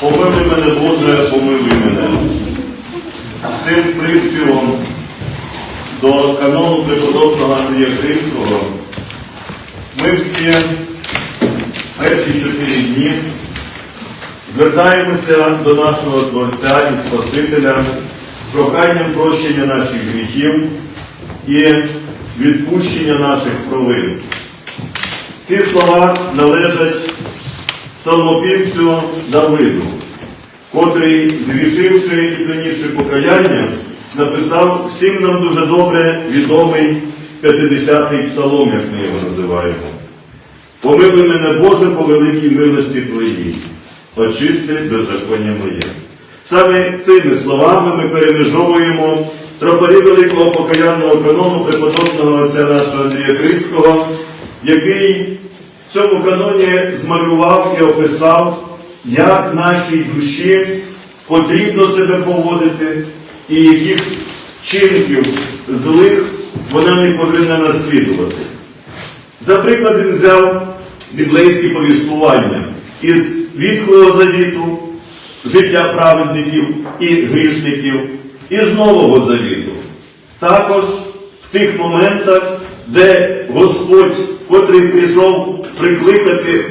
Помилуй мене, Боже, помилуй мене. Цим приспівом до канону преподобного Андрія Кримського ми всі перші чотири дні звертаємося до нашого Творця і Спасителя з проханням прощення наших гріхів і відпущення наших провин. Ці слова належать псалмопівцю Давиду, котрий, зрішивши і принісши покаяння, написав всім нам дуже добре відомий 50-й псалом, як ми його називаємо. Помилуй мене, Боже, по великій милості Твоїй, очисти беззаконня моє. Саме цими словами ми перемежовуємо тропарі великого покаянного канону преподобного отця нашого Андрія Крицького, який цьому каноні змалював і описав, як нашій душі потрібно себе поводити і яких чинків злих вона не повинна наслідувати. За приклад він взяв біблейські повістування із Відхлого Завіту, життя праведників і грішників, і з Нового Завіту. Також в тих моментах, де Господь, котрий прийшов прикликати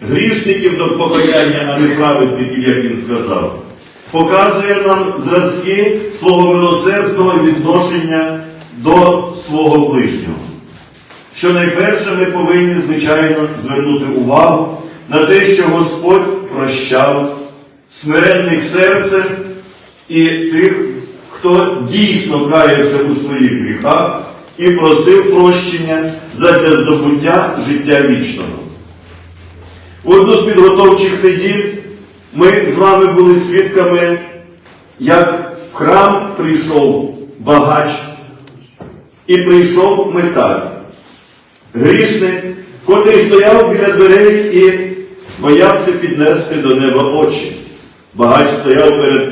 грішників до покаяння, а не праведників, як він сказав, показує нам зразки свого милосердного відношення до свого ближнього. Що найперше ми повинні, звичайно, звернути увагу на те, що Господь прощав смиренних серцем і тих, хто дійсно каявся у своїх гріхах і просив прощення задля здобуття життя вічного. В одну з підготовчих неділь ми з вами були свідками, як в храм прийшов багач і прийшов металь грішник, котрий стояв біля дверей і боявся піднести до неба очі. Багач стояв перед,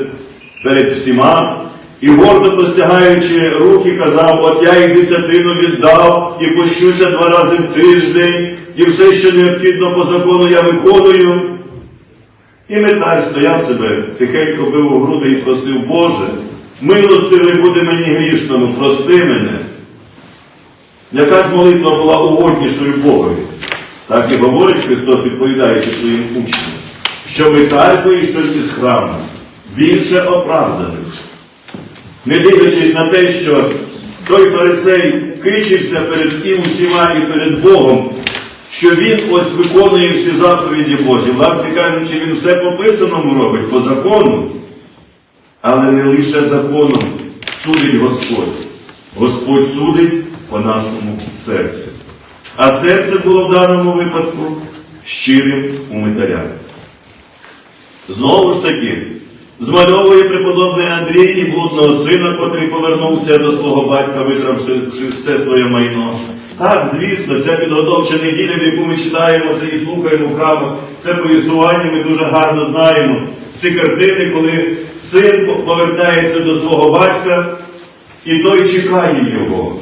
перед всіма і гордо простягаючи руки, казав, от я і десятину віддав, і пощуся два рази в тиждень, і все, що необхідно по закону, я виконую. І металь стояв себе, тихенько бив у груди і просив, Боже, милостивий буде мені грішному, прости мене. Яка ж молитва була угоднішою Богові? Так і говорить Христос, відповідаючи своїм учням, що металь вийшов із храму більше оправданий. Не дивлячись на те, що той фарисей кичився перед і усіма і перед Богом, що він ось виконує всі заповіді Божі. Власне кажучи, він все по писаному робить, по закону, але не лише законом судить Господь. Господь судить по нашому серцю. А серце було в даному випадку щирим у метаря. Знову ж таки, змальовує преподобний Андрій і блудного сина, котрий повернувся до свого батька, витравши все своє майно. Так, звісно, ця підготовча неділя, в яку ми читаємо це і слухаємо в храмах, це повістування, ми дуже гарно знаємо ці картини, коли син повертається до свого батька, і той чекає його.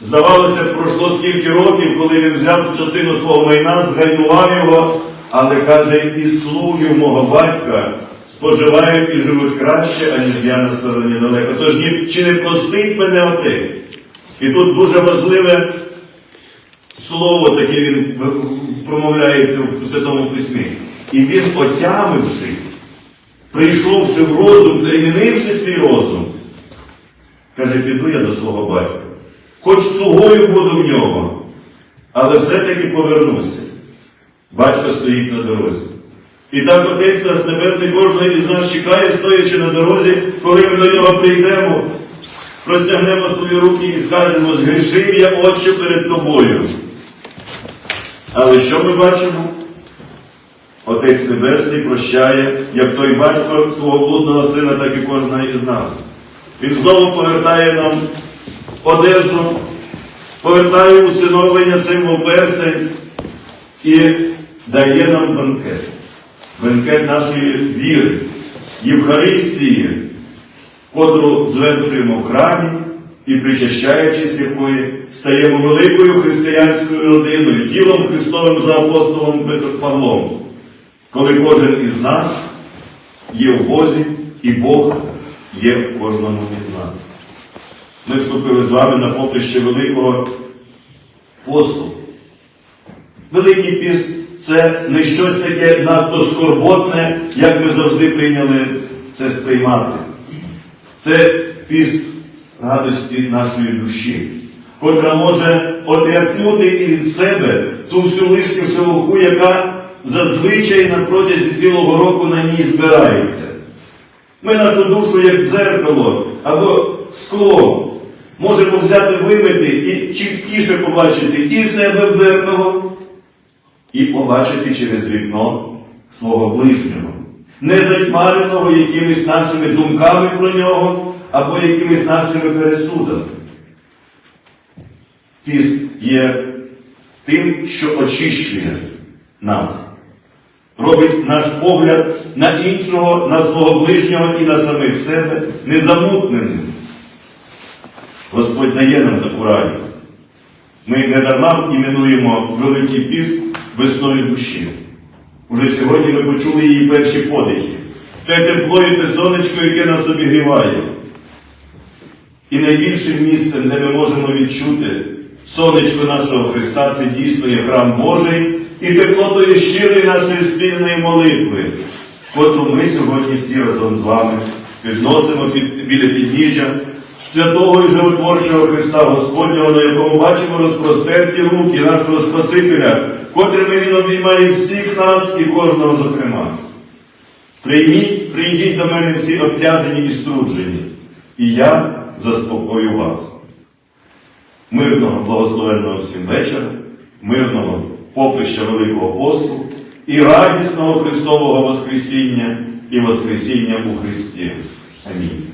Здавалося, пройшло скільки років, коли він взяв частину свого майна, згайнував його, але каже, і слуги мого батька споживають і живуть краще, аніж я на стороні далеко. Тож чи не простить мене отець? І тут дуже важливе слово, таке він промовляється в Святому Письмі. І він, отямившись, прийшовши в розум, перемінивши свій розум, каже, піду я до свого батька хоч слугою буду в нього, але все-таки повернуся. Батько стоїть на дорозі. І так Отець нас Небесний кожного із нас чекає, стоячи на дорозі, коли ми до нього прийдемо, простягнемо свої руки і скажемо, згрішив я Отче перед тобою. Але що ми бачимо? Отець Небесний прощає, як той батько свого блудного сина, так і кожного із нас. Він знову повертає нам одежу, повертає усиновлення символ перстень і дає нам банкет. Банкет нашої віри, Євхаристії, котру звершуємо в храмі і, причащаючись якої, стаємо великою християнською родиною, тілом Христовим за апостолом Павлом, коли кожен із нас є в Бозі, і Бог є в кожному із нас. Ми вступили з вами на поприще Великого посту. Великий піст це не щось таке надто скорботне, як ми завжди прийняли це сприймати. Це піст радості нашої душі, котра може отряхнути і від себе ту всю лишню шелуху, яка зазвичай на протязі цілого року на ній збирається. Ми нашу душу, як дзеркало або скло, можемо взяти, вимити і чіткіше побачити і себе в дзеркало, і побачити через вікно свого ближнього, не затьмареного якимись нашими думками про нього або якимись нашими пересудами. Піст є тим, що очищує нас, робить наш погляд на іншого, на свого ближнього і на самих себе незамутненим. Господь дає нам таку радість. Ми не дарма іменуємо Великий піст весною душі. Уже сьогодні ми почули її перші подихи. Те тепло і те сонечко, яке нас обігріває. І найбільшим місцем, де ми можемо відчути сонечко нашого Христа, це дійсно є храм Божий і тепло тої щирої нашої спільної молитви, котру ми сьогодні всі разом з вами підносимо під, біля підніжжя святого і животворчого Христа Господнього, на якому бачимо розпростерті руки нашого Спасителя, котрими Він обіймає всіх нас і кожного зокрема. Прийміть, прийдіть до мене всі обтяжені і струджені, і я заспокою вас. Мирного, благословенного всім вечора, мирного поприща Великого посту і радісного Христового Воскресіння і Воскресіння у Христі. Амінь.